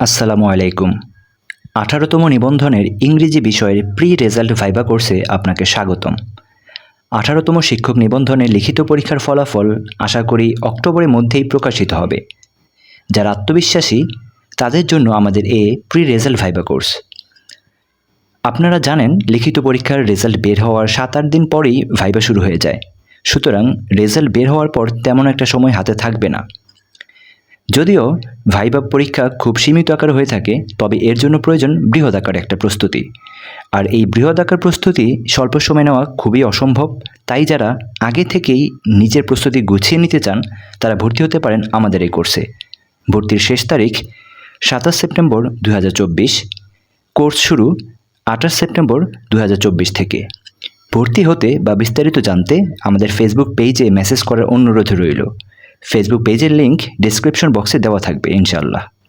আসসালামু আলাইকুম। আঠারোতম নিবন্ধনের ইংরেজি বিষয়ের প্রি রেজাল্ট ভাইবা কোর্সে আপনাকে স্বাগতম। আঠারোতম শিক্ষক নিবন্ধনের লিখিত পরীক্ষার ফলাফল আশা করি অক্টোবরের মধ্যেই প্রকাশিত হবে। যারা আত্মবিশ্বাসী, তাদের জন্য আমাদের এ প্রি রেজাল্ট ভাইবা কোর্স আপনারা জানেন, লিখিত পরীক্ষার রেজাল্ট বের হওয়ার সাত আট দিন পরেই ভাইবা শুরু হয়ে যায়। সুতরাং রেজাল্ট বের হওয়ার পর তেমন একটা সময় হাতে থাকবে না। যদিও ভাইবা পরীক্ষা খুব সীমিত আকার হয়ে থাকে, তবে এর জন্য প্রয়োজন বৃহৎ আকার একটা প্রস্তুতি। আর এই বৃহৎ আকার প্রস্তুতি স্বল্প সময় নেওয়া খুবই অসম্ভব, তাই যারা আগে থেকেই নিজের প্রস্তুতি গুছিয়ে নিতে চান, তারা ভর্তি হতে পারেন আমাদের এই কোর্সে। ভর্তির শেষ তারিখ সাতাশ সেপ্টেম্বর দু হাজার চব্বিশ, কোর্স শুরু আঠাশ সেপ্টেম্বর দু হাজার চব্বিশ থেকে। ভর্তি হতে বা বিস্তারিত জানতে আমাদের ফেসবুক পেজে মেসেজ করার অনুরোধ রইল। ফেসবুক পেজের লিঙ্ক ডিসক্রিপশন বক্সে দেওয়া থাকবে ইনশাআল্লাহ।